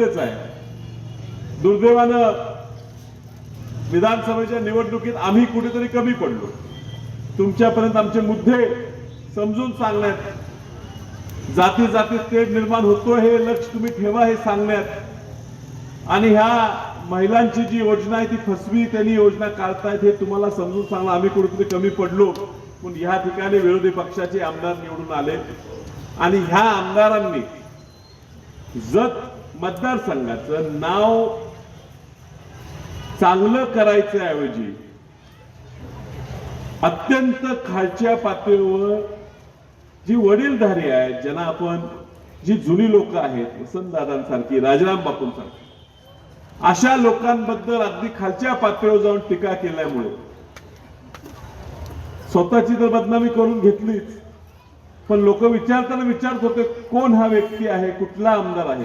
गरजेचं आहे. दुर्दैवानं विधानसभेच्या निवडणुकीत आम्ही कुठेतरी कमी पडलो. तुमच्यापर्यंत आमचे मुद्दे समजून सांगण्यात जाती जाती ते निर्माण होतो हे लक्ष तुम्ही ठेवा हे सांगण्यात. आणि ह्या महिलांची जी योजना आहे ती फसवी त्यांनी योजना काढतायत हे तुम्हाला समजून सांगणं आम्ही कुठेतरी कमी पडलो. पण ह्या ठिकाणी विरोधी पक्षाचे आमदार निवडून आले. आणि ह्या आमदारांनी जत मतदारसंघाचं नाव चांगलं करायचं ऐवजी अत्यंत खालच्या पातळीवर जी वडीलधारी आहेत ज्यांना आपण जी जुनी लोक आहेत वसंतदादांसारखी राजाराम बापूंसारखी अशा लोकांबद्दल अगदी खालच्या पातळीवर जाऊन टीका केल्यामुळे स्वतःची तर बदनामी करून घेतलीच पण लोक विचारताना विचारत होते कोण हा व्यक्ती आहे कुठला आमदार आहे?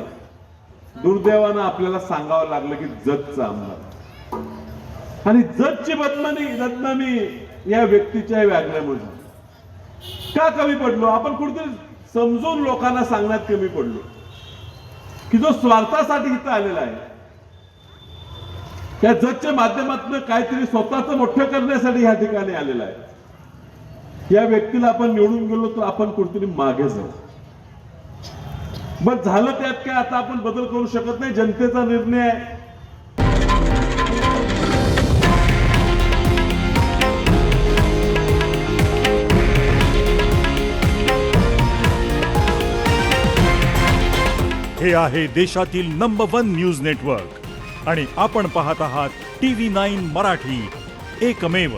दुर्दैवानं आपल्याला सांगावं लागलं की जतचा आमदार आणि जतची बदनामी बदनामी या व्यक्तीच्या व्याघ्रामुळे का कमी पडलो? आपण कुठेतरी समजून लोकांना सांगण्यात कमी पडलो. की जो स्वार्थासाठी इथं आलेला आहे त्या जजच्या माध्यमातून काहीतरी स्वतःच मोठं करण्यासाठी ह्या ठिकाणी आलेला आहे. या व्यक्तीला आपण निवडून गेलो तर आपण कुठेतरी मागे जाऊ. मग झालं त्यात काय? आता आपण बदल करू शकत नाही. जनतेचा निर्णय आहे. हे आहे देशातील नंबर वन न्यूज नेटवर्क आणि आपण पाहत आहात टी व्ही नाईन मराठी. एकमेव.